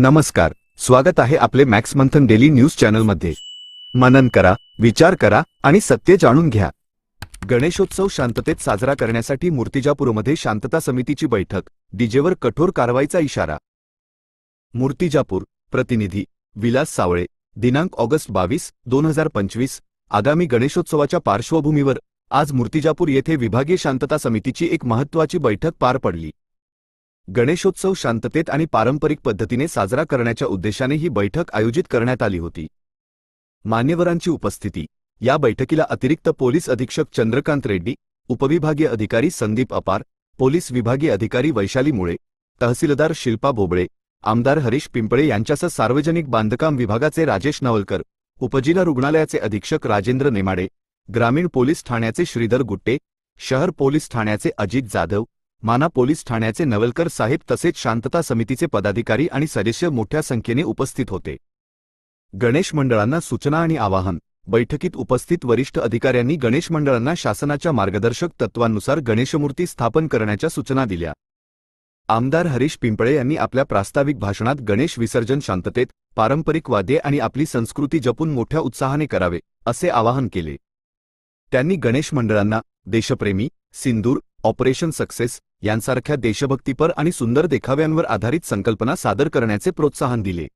नमस्कार स्वागत आहे आपले मॅक्स मंथन डेली न्यूज चॅनलमध्ये. मनन करा विचार करा आणि सत्य जाणून घ्या. गणेशोत्सव शांततेत साजरा करण्यासाठी मूर्तिजापूरमध्ये शांतता समितीची बैठक डीजेवर कठोर कारवाईचा इशारा. मूर्तिजापूर प्रतिनिधी विलास सावळे दिनांक ऑगस्ट बावीस दोन हजार पंचवीस आगामी गणेशोत्सवाच्या पार्श्वभूमीवर आज मूर्तिजापूर येथे विभागीय शांतता समितीची एक महत्त्वाची बैठक पार पडली. गणेशोत्सव शांततेत आणि पारंपरिक पद्धतीने साजरा करण्याच्या उद्देशाने ही बैठक आयोजित करण्यात आली होती. मान्यवरांची उपस्थिती. या बैठकीला अतिरिक्त पोलीस अधीक्षक चंद्रकांत रेड्डी उपविभागीय अधिकारी संदीप अपार पोलीस विभागीय अधिकारी वैशाली मुळे तहसीलदार शिल्पा बोबळे आमदार हरीश पिंपळे यांच्यासह सार्वजनिक बांधकाम विभागाचे राजेश नवलकर उपजिल्हा रुग्णालयाचे अधीक्षक राजेंद्र नेमाडे ग्रामीण पोलीस ठाण्याचे श्रीधर गुट्टे शहर पोलीस ठाण्याचे अजित जाधव माना पोलीस ठाण्याचे नवलकर साहेब तसेच शांतता समितीचे पदाधिकारी आणि सदस्य मोठ्या संख्येने उपस्थित होते. गणेश मंडळांना सूचना आणि आवाहन. बैठकीत उपस्थित वरिष्ठ अधिकाऱ्यांनी गणेश मंडळांना शासनाच्या मार्गदर्शक तत्वांनुसार गणेशमूर्ती स्थापन करण्याच्या सूचना दिल्या. आमदार हरीश पिंपळे यांनी आपल्या प्रास्ताविक भाषणात गणेश विसर्जन शांततेत पारंपरिक वाद्ये आणि आपली संस्कृती जपून मोठ्या उत्साहाने करावे असे आवाहन केले. त्यांनी गणेश मंडळांना देशप्रेमी सिंदूर ऑपरेशन सक्सेस यांसारख्या देशभक्तीपर आणि सुंदर देखाव्यांवर आधारित संकल्पना सादर करण्याचे प्रोत्साहन दिले.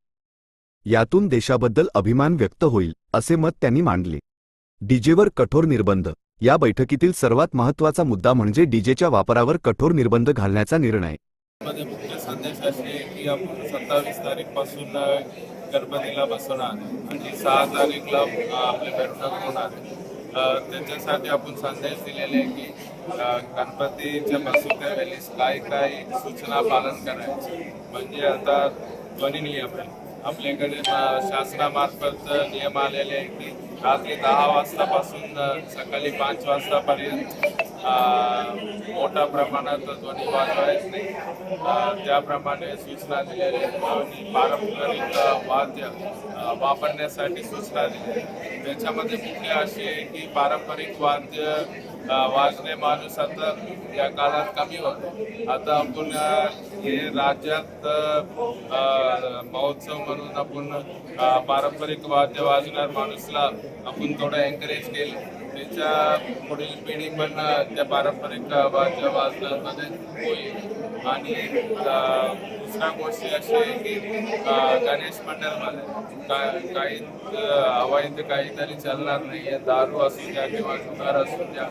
यातून देशाबद्दल अभिमान व्यक्त होईल असे मत त्यांनी मांडले. डीजेवर कठोर निर्बंध. या बैठकीतील सर्वात महत्त्वाचा मुद्दा म्हणजे डीजेच्या वापरावर कठोर निर्बंध घालण्याचा निर्णय. मुख्य संदेश असे की आपण सत्तावीस तारीखपासून गणपतीला बसवणार. आणि सहा तारीखला होणार. त्याच्यासाठी आपण संदेश दिलेले आहे की गणपतीच्या बसवत्या वेळेस काय काय सूचना पालन करायचे? म्हणजे आता ध्वनी नियम आहे. आपल्याकडे शासनामार्फत नियम आलेले आहे की रात्री दहा वाजतापासून सकाळी पाच वाजतापर्यंत मोठ्या प्रमाणात ध्वनी वाजवायच नाही. त्याप्रमाणे सूचना दिलेल्या आहेत पारंपरिक वाद्य वापरण्यासाठी सूचना दिल्या त्याच्यामध्ये मुख्य अशी आहे की पारंपरिक वाद्य वाजणे माणूस आता या काळात कमी होतो. आता आपण हे राज्यात महोत्सव म्हणून आपण पारंपरिक वाद्य वाजणार माणूसला आपण थोडं एनकरेज केलं. त्याच्या पुढील पिढी पण त्या पारंपरिक अ, वाद्य होईल. आणि दुसऱ्या गोष्टी अशा आहे की गणेश मंडळमध्ये का- काही अवैध काहीतरी चालणार नाही आहे. दारू असू द्या किंवा जुगार असू द्या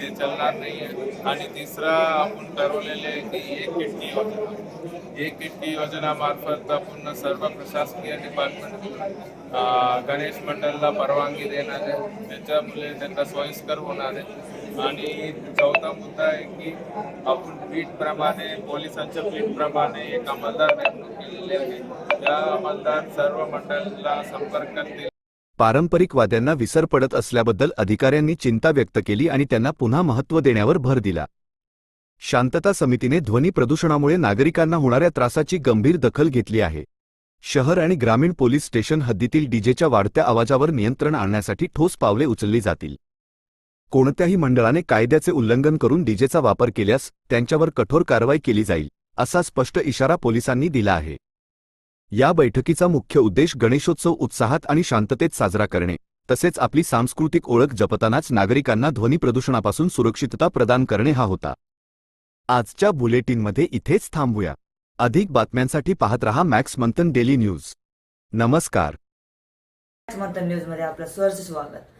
ते चालणार नाही आहे. आणि तिसरा आपण ठरवलेले आहे की एक किटकी योजना. एक खिडकी योजनामार्फत आपण सर्व प्रशासकीय डिपार्टमेंट गणेश मंडळला परवानगी देणार आहे. त्याच्यामुळे त्यांना सोयीस्कर होणार आहे. आणि चौथा मुद्दा आहे की आपण पीठ प्रमाणे पोलिसांच्या पीठ प्रमाणे एक अंमलदार नेमणूक केलेली आहे. त्या अंमलदार सर्व मंडळाला संपर्क करतील. पारंपरिक वाद्यांना विसर पडत असल्याबद्दल अधिकाऱ्यांनी चिंता व्यक्त केली आणि त्यांना पुन्हा महत्त्व देण्यावर भर दिला. शांतता समितीने ध्वनी प्रदूषणामुळे नागरिकांना होणाऱ्या त्रासाची गंभीर दखल घेतली आहे. शहर आणि ग्रामीण पोलीस स्टेशन हद्दीतील डीजेच्या वाढत्या आवाजावर नियंत्रण आणण्यासाठी ठोस पावले उचलली जातील. कोणत्याही मंडळाने कायद्याचे उल्लंघन करून डीजेचा वापर केल्यास त्यांच्यावर कठोर कारवाई केली जाईल असा स्पष्ट इशारा पोलिसांनी दिला आहे. या बैठकीचा मुख्य उद्देश गणेशोत्सव उत्साहात आणि शांततेत साजरा करणे तसेच आपली सांस्कृतिक ओळख जपतानाच नागरिकांना ध्वनी प्रदूषणापासून सुरक्षितता प्रदान करणे हा होता. आजच्या बुलेटिनमध्ये इथेच थांबूया. अधिक बातम्यांसाठी पाहत रहा मॅक्स मंथन डेली न्यूज. नमस्कार. मंथन न्यूजमध्ये आपलं स्वागत.